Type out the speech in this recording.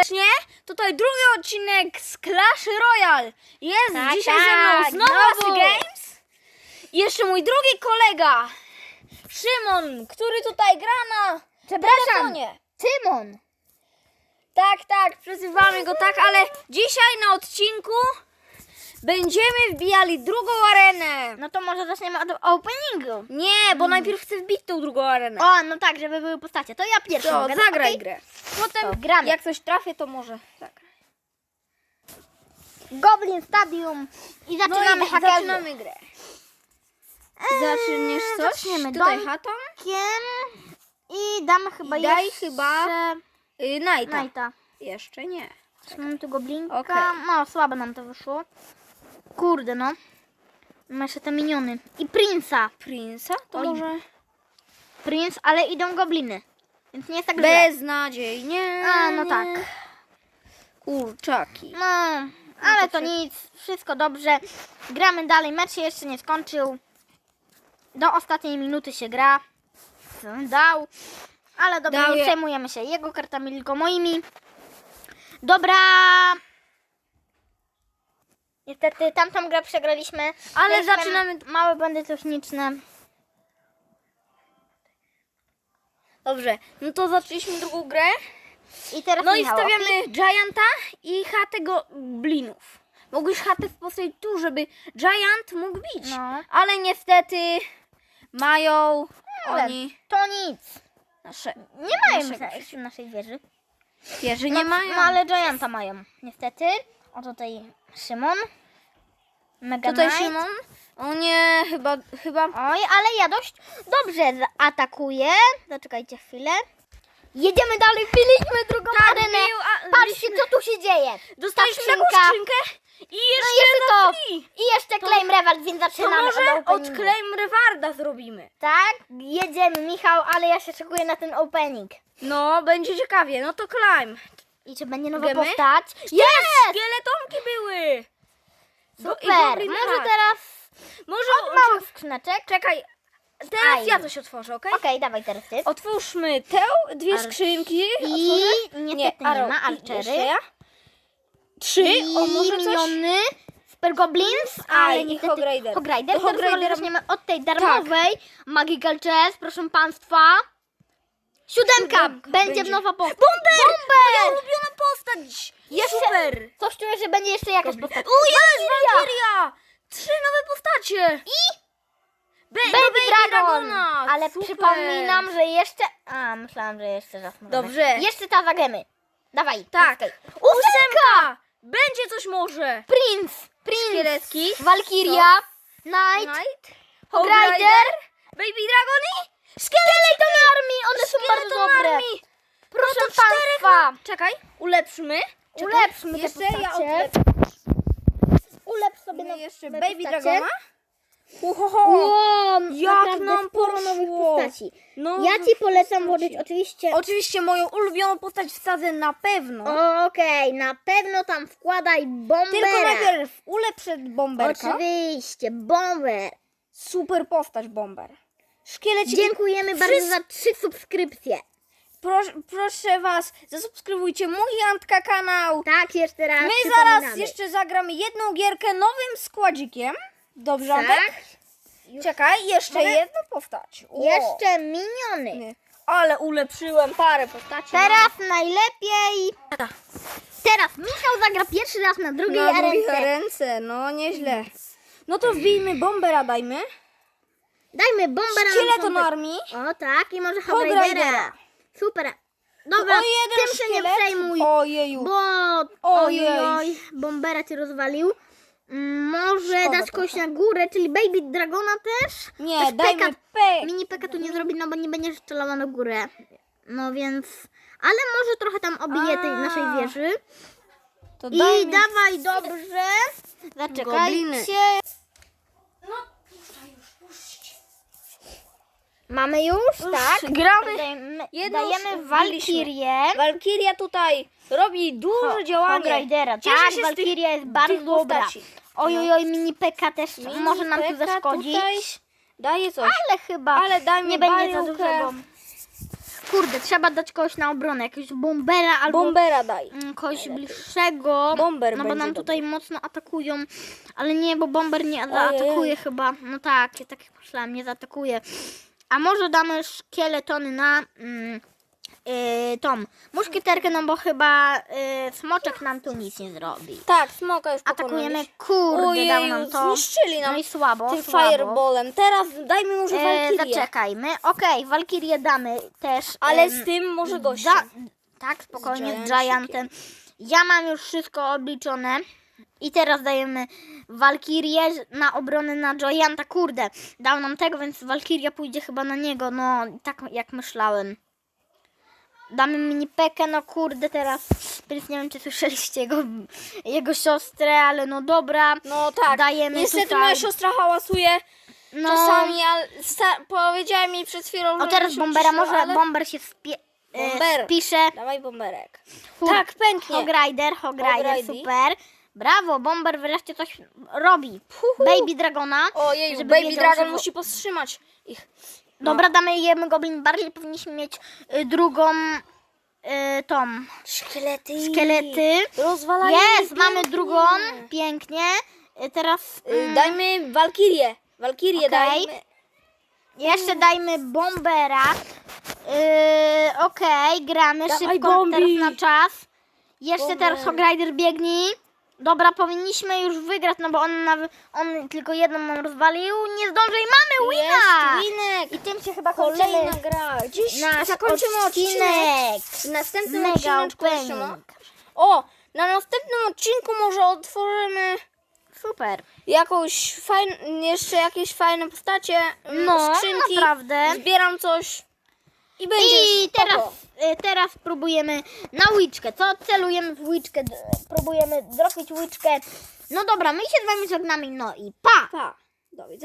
serdecznie. Tutaj drugi odcinek z Clash Royale. Jest Tak, dzisiaj ze mną tak, znowu. Asy Games. I jeszcze mój drugi kolega, Szymon, który tutaj gra na Przepraszam. Tymon. Tak, tak, przezywamy go tak, ale dzisiaj na odcinku będziemy wbijali drugą arenę. No to może zaczniemy od openingu. Nie, bo najpierw chcę wbić tą drugą arenę. O, no tak, żeby były postacie. To ja pierwszy To mogę. no, zagraj okej? grę. Potem To gramy. jak coś trafię, to może tak. Goblin Stadium. I No zaczynamy i hakerzu. zaczynamy grę. Zaczniesz coś? Eee, zaczniemy Tutaj dom. chatą? Kiem. I damy chyba I daj jeszcze... chyba y, Nighta. Nighta. Jeszcze nie. Mamy tu goblinka. Okej. No, słabe nam to wyszło. Kurde, no. Mamy jeszcze te miniony. I Prince'a. Prince'a? To Oj. może Prince, ale idą gobliny. Więc nie jest tak źle. beznadziejnie. A, no tak. Kurczaki. No, ale to to nic, wszystko dobrze. Gramy dalej, mecz się jeszcze nie skończył. Do ostatniej minuty się gra. Co Dał. Ale dobra, Dał nie je- przejmujemy się jego kartami, tylko moimi. Dobra. Niestety tamtą grę przegraliśmy. Ale Mieliśmy zaczynamy- Małe błędy techniczne. Dobrze, no to zaczęliśmy drugą grę. I teraz No i Michał, stawiamy Gianta i chatę goblinów. Mogłeś chatę postawić tu, żeby Giant mógł bić. No. Ale niestety mają Ale oni To nic. nasze Nie mają Naszego naszej, naszej wieży. wieży nie no, mają. No ale Gianta mają, niestety. O tutaj Szymon. Mega Tutaj Knight. Szymon. O nie, chyba, chyba Oj, ale ja dość dobrze atakuję. Zaczekajcie chwilę. Jedziemy dalej, wbiliśmy drugą Tak, arenę. wbił, a- Patrzcie, co tu się dzieje. dostaliśmy Ta taką skrzynkę i No jeszcze, jeszcze na to. free. I jeszcze Claim Reward, więc To zaczynamy może od. Claim Rewarda zrobimy. Tak, jedziemy Michał, ale ja się szykuję na ten opening. No, będzie ciekawie. No to Climb. I czy będzie nowa Wiemy? postać? Jest! Szkieletonki były. Bo- i Super, może Hat. teraz Może od małych skrzyneczek. Czekaj, teraz Aj. ja coś otworzę, okej? Okej, dawaj teraz ty. Otwórzmy tę, dwie Ar- skrzynki. I Otworzę? niestety nie, Arrow. ma I Archery. ja. Trzy, I o może coś? miniony, Super Goblins, Aj, ale i niestety Hog Rider. Hog Rider. Do Hog Teraz Ridera- zaczniemy od tej darmowej Magical Chess, proszę państwa. Siódemka, będzie, będzie. nowa postać. Bomber! Moja Bomber! ulubiona postać! Jeszcze- Super! Coś czuję, że będzie jeszcze jakaś postać. O, jest Valkyria! Trzy nowe postacie! I Be Baby, Dragon. Dragona! Ale Super. przypominam, że jeszcze... A, myślałam, że jeszcze możemy. Dobrze. Jeszcze ta zagramy. Dawaj. Tak. Ósemka. Ósemka! Będzie coś może! Prince. Prince. Szkieletki. Valkyria. Knight. Knight. Hog. Rider. Baby Dragon i... Skeleton Army. One są bardzo dobre. Army. Proszę No czterech państwa. Czekaj, ulepszymy. Czekaj, Ulepszmy te Jeszcze ja postacie. ulepszę. Ulepsz sobie na jeszcze Baby postacie. Dragona. Uhoho. Wow, Jak nam sporo nowych postaci. Nowych Ja ci polecam postaci. włożyć oczywiście... Oczywiście moją ulubioną postać wsadzę na pewno. Okej, na pewno tam wkładaj bombera. Tylko najpierw ulepszę bomberka. Oczywiście, bomber. Super postać bomber. Szkieleciki. Dziękujemy bardzo za trzy subskrypcje. Proszę, proszę was, zasubskrybujcie mój Antka kanał. Tak, jeszcze raz My zaraz jeszcze zagramy jedną gierkę nowym składzikiem. Dobrze, Tak. Antek? Czekaj, jeszcze Mogę? jedną postać. O. Jeszcze miniony. Ale ulepszyłem parę postaci. Teraz najlepiej... Teraz Michał zagra pierwszy raz na drugiej na arence. ręce, no nieźle. No to wbijmy bombera, dajmy. Dajmy bombera na Szkieleton początek. armii. O tak, i może Hog. Super. Dobra, o tym się nie szkielet. przejmuj. Ojeju. Bo Ojej. oj, oj, bombera ci rozwalił. Mm, Może Szkoda dać kogoś na górę, czyli Baby Dragona też? Nie, Też dajmy peka- P. Mini peka tu nie zrobi, no bo nie będzie strzelała na górę. No więc... Ale może trochę tam obije tej naszej wieży. To I dawaj, dobrze. Gobliny. Zaczekajcie. No, Mamy już, tak? gramy. Dajemy, Jedną dajemy Walkirię. Walkiria tutaj robi duże Hog działanie. Ridera, Cieszę tak, się Walkiria jest bardzo dobra. postaci. Oj, oj, oj, mini peka też Mini może nam tu zaszkodzić. Tutaj daje coś. Ale chyba Ale daj nie będzie za dużego. Kurde, trzeba dać kogoś na obronę, jakiegoś bombera albo Bombera daj. mm, kogoś bliższego. Bomber No bo nam dobry. tutaj mocno atakują. Ale nie, bo bomber nie zaatakuje chyba. No tak, ja tak jak myślałam, nie zaatakuje. A może damy szkieletony na mm, yy, tą muszkieterkę, no bo chyba yy, smoczek nam tu nic nie zrobi. Tak, smoka już Atakujemy, pokonaliśmy. kurde, dał nam to. zniszczyli nam No i słabo, tym słabo. fireballem. Teraz dajmy może E, Valkyrię. zaczekajmy. Okej, Walkirię damy też. Ale em, z tym może gościa. Tak, spokojnie, z. Giantem. Ja mam już wszystko obliczone. I teraz dajemy Walkirię na obronę na Gianta. Kurde, dał nam tego, więc Walkiria pójdzie chyba na niego. No, tak jak myślałem. Damy mini pekę, no kurde, teraz. Więc nie wiem, czy słyszeliście jego, jego siostrę, ale no dobra. No tak. Dajemy Niestety tutaj. moja siostra hałasuje No, czasami, ale powiedziałem jej przed chwilą, O żeby teraz się bombera, może ale... bomber się wpie... e, Bomber. wpisze. Dawaj bomberek. Fu- Tak, pęknie. Hog Rider, Hog Rider, Hog Rider. super. Brawo, Bomber wreszcie coś robi. Huhu. Baby Dragona. Ojej, żeby Baby wiedział, Dragon że- musi powstrzymać ich. Dobra, damy jemu Goblin Bardziej powinniśmy mieć y, drugą y, tą Szkielety. szkielety. Rozwalają Jest, mamy drugą. Pięknie. Y, teraz Y, mm, Dajmy Walkirię. Walkirię Okej. dajmy. jeszcze dajmy Bombera. Y, Okej, gramy Dawaj, szybko Bombi. teraz na czas. Jeszcze Bomber. teraz Hog Rider biegnie. Dobra, powinniśmy już wygrać, no bo on, naw- on tylko jedną nam rozwalił. Nie zdąży i mamy wina! Jest winek. I tym się chyba Kolejna kończymy gra. Dziś nasz zakończymy odcinek. W następnym Mega odcineczku jeszcze ma- opening. O, na następnym odcinku może otworzymy Super. jakąś fajn... jeszcze jakieś fajne postacie, mm, No, skrzynki. naprawdę. Zbieram coś i będzie I spoko. teraz, y, teraz próbujemy na łyczkę. Co celujemy w łyczkę? D- Próbujemy dropić łyczkę. No dobra, my się z wami żegnamy. No i pa! Pa. Do widzenia.